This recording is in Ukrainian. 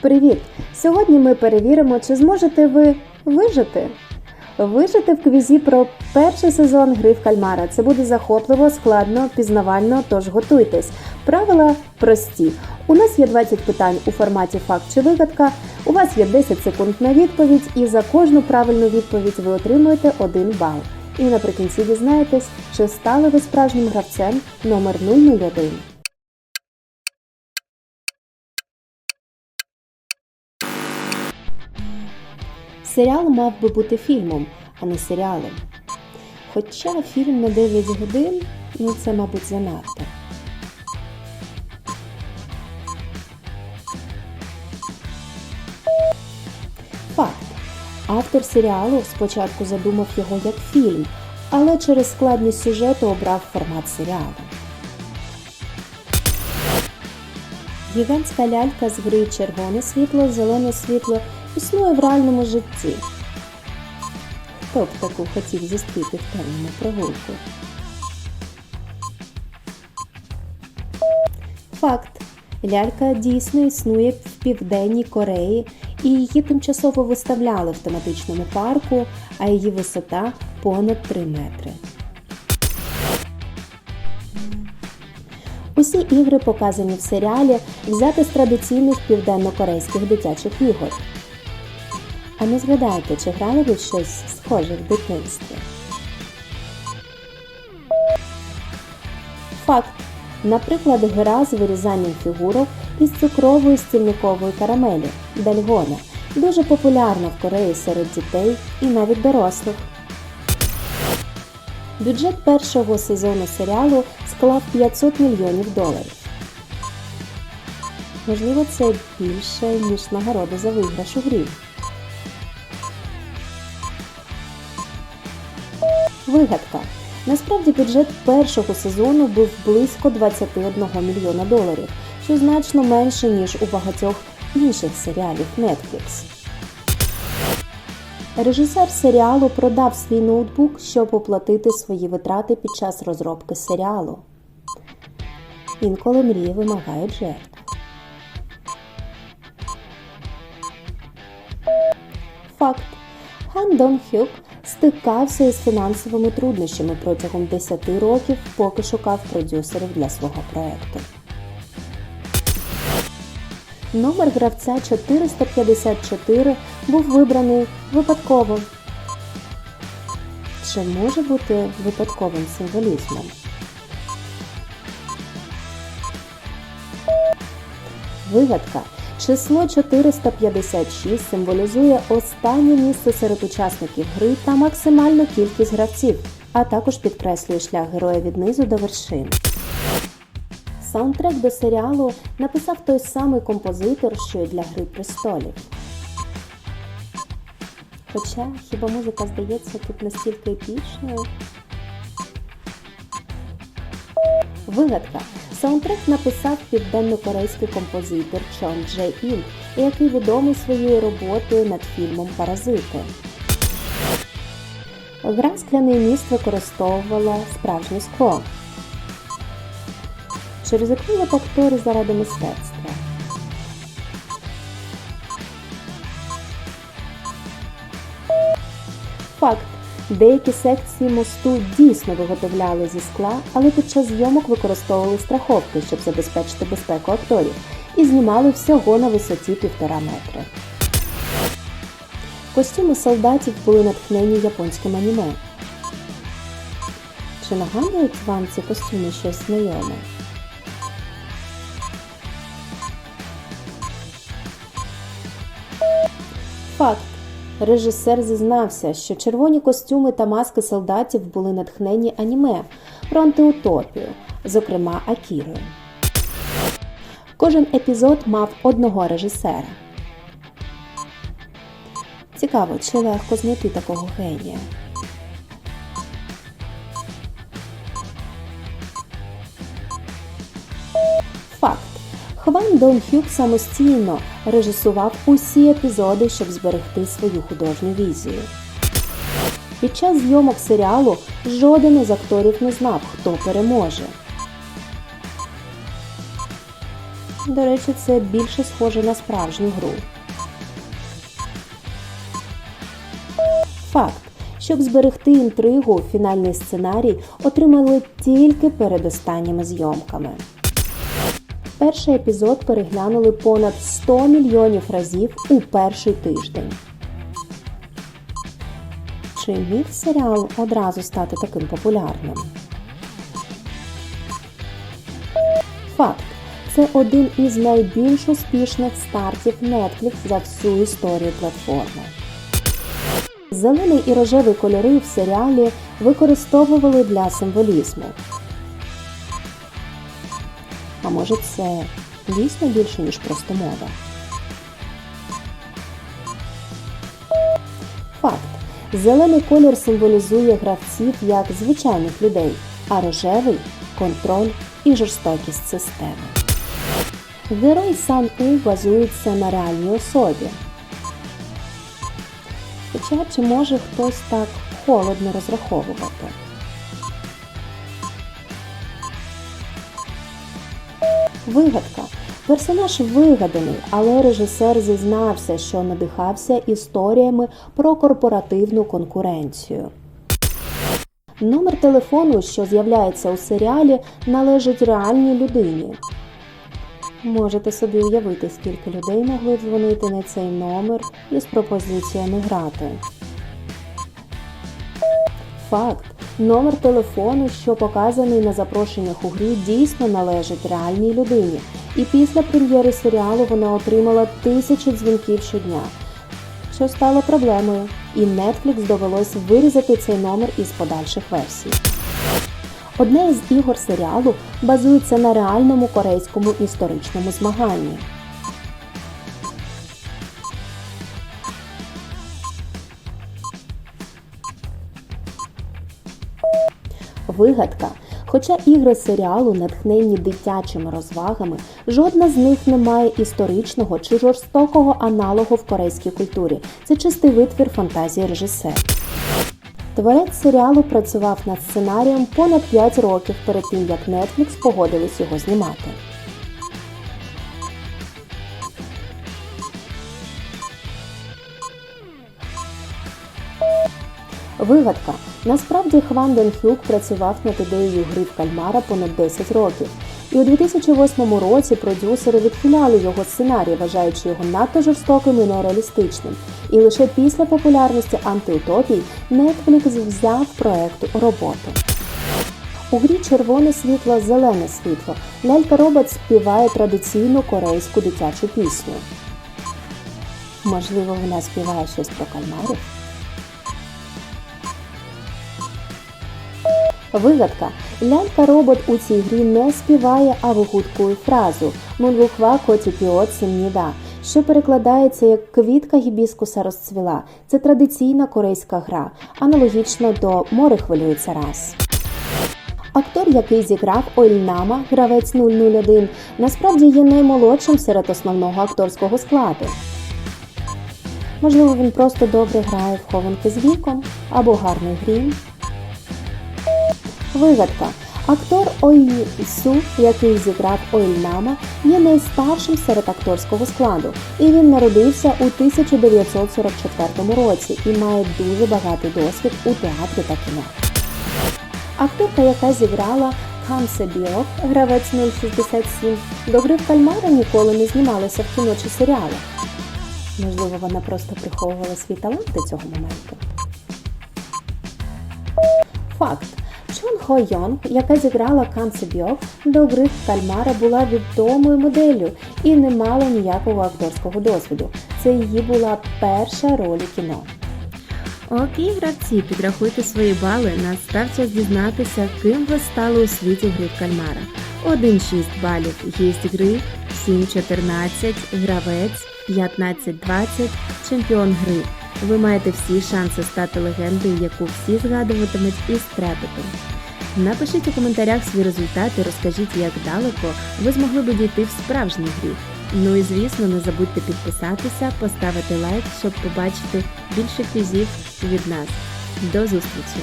Привіт! Сьогодні ми перевіримо, чи зможете ви вижити. Вижити в квізі про перший сезон гри в кальмара. Це буде захопливо, складно, пізнавально, тож готуйтесь. Правила прості. У нас є 20 питань у форматі факт чи вигадка. У вас є 10 секунд на відповідь, і за кожну правильну відповідь ви отримуєте 1 бал. І наприкінці дізнаєтесь, чи стали ви справжнім гравцем номер 001. Серіал мав би бути фільмом, а не серіалом. Хоча фільм на 9 годин, ну це, мабуть, занадто. Факт. Автор серіалу спочатку задумав його як фільм, але через складність сюжету обрав формат серіалу. Гігантська лялька з гри червоне світло, зелене світло існує в реальному житті. Хто б таку хотів зустріти в темному прогулку? Факт. Лялька дійсно існує в Південній Кореї і її тимчасово виставляли в тематичному парку, а її висота понад 3 метри. Усі ігри, показані в серіалі, взяти з традиційних південно-корейських дитячих ігор. А не згадайте, чи грали ви щось схоже в дитинстві? Факт. Наприклад, гра з вирізанням фігурок із цукрової стільникової карамелі дальгона дуже популярна в Кореї серед дітей і навіть дорослих. Бюджет першого сезону серіалу склав 500 мільйонів доларів. Можливо, це більше, ніж нагорода за виграш у грі. Вигадка. Насправді бюджет першого сезону був близько 21 мільйона доларів, що значно менше, ніж у багатьох інших серіалів Netflix. Режисер серіалу продав свій ноутбук, щоб оплатити свої витрати під час розробки серіалу. Інколи мрії вимагають жертв. Факт. Хан Дон Хюк стикався із фінансовими труднощами протягом 10 років, поки шукав продюсерів для свого проекту. Номер гравця 454 був вибраний випадково. Чи може бути випадковим символізмом? Вигадка. Число 456 символізує останнє місце серед учасників гри та максимальну кількість гравців, а також підкреслює шлях героя від низу до вершин. Саундтрек до серіалу написав той самий композитор, що й для Гри престолів. Хоча хіба музика здається тут настільки епічною? Вигадка. Саундтрек написав південно-корейський композитор Чон Дже Ін, який відомий своєю роботою над фільмом Паразити. Гра Скляний міст використовувала справжнє скло. Чи ризикнули б актори заради мистецтва? Факт. Деякі секції мосту дійсно виготовляли зі скла, але під час зйомок використовували страховки, щоб забезпечити безпеку акторів, і знімали всього на висоті півтора метри. Костюми солдатів були натхнені японським аніме. Чи нагадують вам ці костюми щось знайоме? Факт. Режисер зізнався, що червоні костюми та маски солдатів були натхнені аніме про антиутопію, зокрема Акірою. Кожен епізод мав одного режисера. Цікаво, чи легко знайти такого генія. Факт. Хван Дон Хюк самостійно режисував усі епізоди, щоб зберегти свою художню візію. Під час зйомок серіалу жоден із акторів не знав, хто переможе. До речі, це більше схоже на справжню гру. Факт. Щоб зберегти інтригу, фінальний сценарій отримали тільки перед останніми зйомками. Перший епізод переглянули понад 100 мільйонів разів у перший тиждень. Чи міг серіал одразу стати таким популярним? Факт. Це один із найбільш успішних стартів Netflix за всю історію платформи. Зелений і рожевий кольори в серіалі використовували для символізму. А може це дійсно більше, ніж просто мода? Факт. Зелений колір символізує гравців як звичайних людей, а рожевий контроль і жорстокість системи. Герой Сан У базується на реальній особі. Хоча чи може хтось так холодно розраховувати? Вигадка. Персонаж вигаданий, але режисер зізнався, що надихався історіями про корпоративну конкуренцію. Номер телефону, що з'являється у серіалі, належить реальній людині. Можете собі уявити, скільки людей могли дзвонити на цей номер із пропозиціями грати. Факт. Номер телефону, що показаний на запрошеннях у грі, дійсно належить реальній людині. І після прем'єри серіалу вона отримала тисячі дзвінків щодня, що стало проблемою, і Netflix довелось вирізати цей номер із подальших версій. Одне із ігор серіалу базується на реальному корейському історичному змаганні. Вигадка. Хоча ігри серіалу натхненні дитячими розвагами, жодна з них не має історичного чи жорстокого аналогу в корейській культурі. Це чистий витвір фантазії режисера. Творець серіалу працював над сценарієм понад 5 років перед тим, як Netflix погодились його знімати. Вигадка. Насправді Хван Ден Хюк працював над ідеєю гри в кальмара понад 10 років. І у 2008 році продюсери відхиляли його сценарій, вважаючи його надто жорстоким і нереалістичним. І лише після популярності антиутопій Netflix взяв проект у роботу. У грі червоне світло, зелене світло. Лялька робот співає традиційну корейську дитячу пісню. Можливо, вона співає щось про кальмарів? Вигадка. Лялька-робот у цій грі не співає, а вигудкує фразу «Мунгухва коті піот сімніда», що перекладається як квітка гібіскуса розцвіла. Це традиційна корейська гра, аналогічно до море хвилюється раз. Актор, який зіграв Ольнама, гравець 001, насправді є наймолодшим серед основного акторського складу. Можливо, він просто добре грає в хованки з віком або гарний грім. Вигадка. Актор Ой Су, який зіграв Ойльнама, є найстаршим серед акторського складу, і він народився у 1944 році і має дуже багатий досвід у театрі та кіно. Акторка, яка зіграла Кан Себіок, гравець 067, до гри в кальмара ніколи не знімалася в кіно чи серіалах. Можливо, вона просто приховувала свій талант до цього моменту. Факт. Хо Йонг, яка зіграла Кан Себьок, до гри кальмара була відомою моделлю і не мала ніякого акторського досвіду. Це її була перша роль у кіно. Окей, гравці, підрахуйте свої бали. Настав час дізнатися, ким ви стали у світі гри в кальмара. 1-6 балів гість гри, 7-14 гравець, 15-20 чемпіон гри. Ви маєте всі шанси стати легендою, яку всі згадуватимуть із трепетом. Напишіть у коментарях свій результат і розкажіть, як далеко ви змогли би дійти в справжній грі. Ну і звісно, не забудьте підписатися, поставити лайк, щоб побачити більше квізів від нас. До зустрічі!